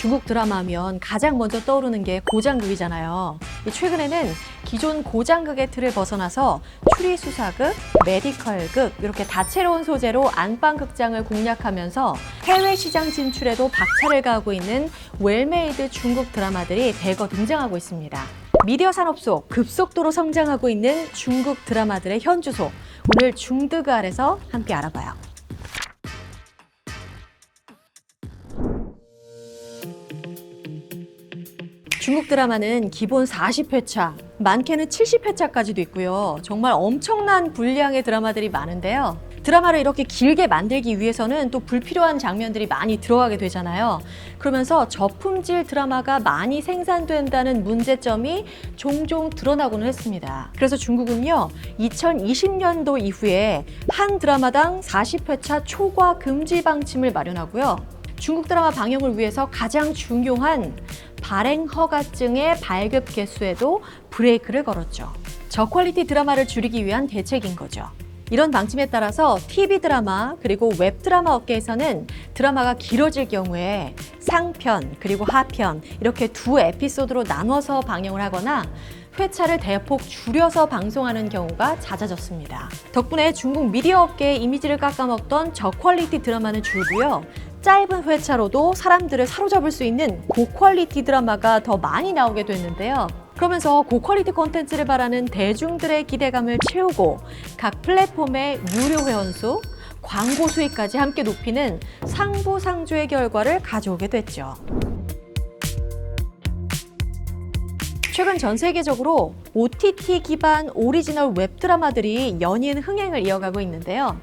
중국 드라마면 가장 먼저 떠오르는 게 고장극이잖아요. 이 최근에는 기존 고장극의 틀을 벗어나서 추리수사극, 메디컬극 이렇게 다채로운 소재로 안방극장을 공략하면서 해외 시장 진출에도 박차를 가하고 있는 웰메이드 중국 드라마들이 대거 등장하고 있습니다. 미디어 산업 속 급속도로 성장하고 있는 중국 드라마들의 현주소 오늘 중드그 아래서 함께 알아봐요. 중국 드라마는 기본 40회차, 많게는 70회차까지도 있고요. 정말 엄청난 분량의 드라마들이 많은데요. 드라마를 이렇게 길게 만들기 위해서는 또 불필요한 장면들이 많이 들어가게 되잖아요. 그러면서 저품질 드라마가 많이 생산된다는 문제점이 종종 드러나고는 했습니다. 그래서 중국은요, 2020년도 이후에 한 드라마당 40회차 초과 금지 방침을 마련하고요. 중국 드라마 방영을 위해서 가장 중요한 발행 허가증의 발급 개수에도 브레이크를 걸었죠. 저퀄리티 드라마를 줄이기 위한 대책인 거죠. 이런 방침에 따라서 TV 드라마 그리고 웹 드라마 업계에서는 드라마가 길어질 경우에 상편 그리고 하편 이렇게 두 에피소드로 나눠서 방영을 하거나 회차를 대폭 줄여서 방송하는 경우가 잦아졌습니다. 덕분에 중국 미디어 업계의 이미지를 깎아먹던 저퀄리티 드라마는 줄고요. 짧은 회차로도 사람들을 사로잡을 수 있는 고퀄리티 드라마가 더 많이 나오게 됐는데요. 그러면서 고퀄리티 콘텐츠를 바라는 대중들의 기대감을 채우고 각 플랫폼의 유료 회원수, 광고 수익까지 함께 높이는 상부상조의 결과를 가져오게 됐죠. 최근 전 세계적으로 OTT 기반 오리지널 웹드라마들이 연인 흥행을 이어가고 있는데요.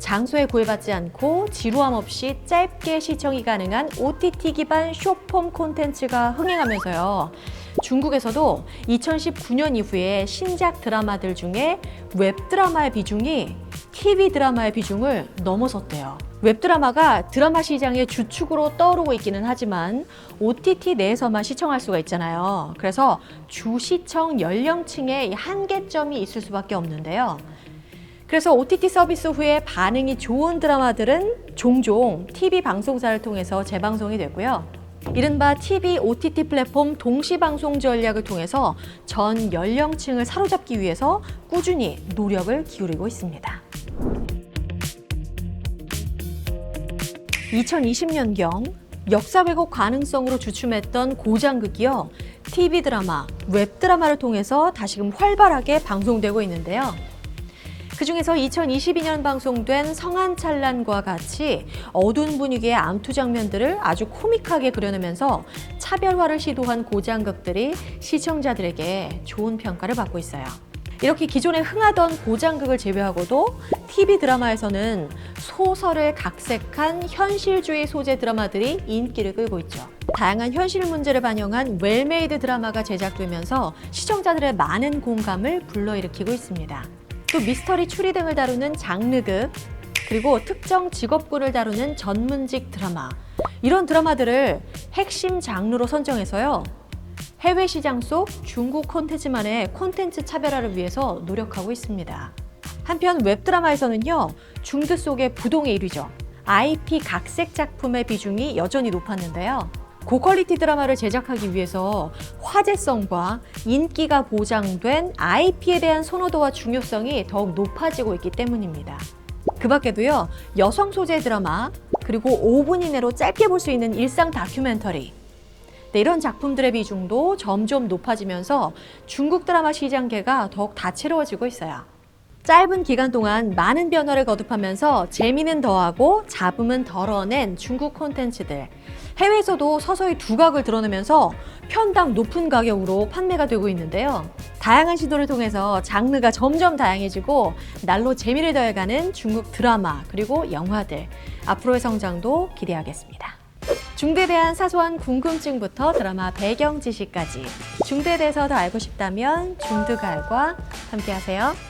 장소에 구애받지 않고 지루함 없이 짧게 시청이 가능한 OTT 기반 쇼폼 콘텐츠가 흥행하면서요. 중국에서도 2019년 이후에 신작 드라마들 중에 웹드라마의 비중이 TV 드라마의 비중을 넘어섰대요. 웹드라마가 드라마 시장의 주축으로 떠오르고 있기는 하지만 OTT 내에서만 시청할 수가 있잖아요. 그래서 주시청 연령층에 한계점이 있을 수밖에 없는데요. 그래서 OTT 서비스 후에 반응이 좋은 드라마들은 종종 TV 방송사를 통해서 재방송이 되고요. 이른바 TV, OTT 플랫폼 동시 방송 전략을 통해서 전 연령층을 사로잡기 위해서 꾸준히 노력을 기울이고 있습니다. 2020년경 역사 왜곡 가능성으로 주춤했던 고장극이요. TV 드라마, 웹 드라마를 통해서 다시금 활발하게 방송되고 있는데요. 그중에서 2022년 방송된 성한찬란과 같이 어두운 분위기의 암투 장면들을 아주 코믹하게 그려내면서 차별화를 시도한 고장극들이 시청자들에게 좋은 평가를 받고 있어요. 이렇게 기존에 흥하던 고장극을 제외하고도 TV 드라마에서는 소설을 각색한 현실주의 소재 드라마들이 인기를 끌고 있죠. 다양한 현실 문제를 반영한 웰메이드 드라마가 제작되면서 시청자들의 많은 공감을 불러일으키고 있습니다. 또 미스터리 추리 등을 다루는 장르극, 그리고 특정 직업군을 다루는 전문직 드라마. 이런 드라마들을 핵심 장르로 선정해서요. 해외 시장 속 중국 콘텐츠만의 콘텐츠 차별화를 위해서 노력하고 있습니다. 한편 웹드라마에서는요, 중드 속의 부동의 1위죠. IP 각색 작품의 비중이 여전히 높았는데요. 고퀄리티 드라마를 제작하기 위해서 화제성과 인기가 보장된 IP에 대한 선호도와 중요성이 더욱 높아지고 있기 때문입니다. 그 밖에도요, 여성 소재 드라마, 그리고 5분 이내로 짧게 볼 수 있는 일상 다큐멘터리, 네, 이런 작품들의 비중도 점점 높아지면서 중국 드라마 시장계가 더욱 다채로워지고 있어요. 짧은 기간 동안 많은 변화를 거듭하면서 재미는 더하고 잡음은 덜어낸 중국 콘텐츠들. 해외에서도 서서히 두각을 드러내면서 편당 높은 가격으로 판매가 되고 있는데요. 다양한 시도를 통해서 장르가 점점 다양해지고 날로 재미를 더해가는 중국 드라마 그리고 영화들. 앞으로의 성장도 기대하겠습니다. 중대에 대한 사소한 궁금증부터 드라마 배경 지식까지 중대에 대해서 더 알고 싶다면 중드갈과 함께하세요.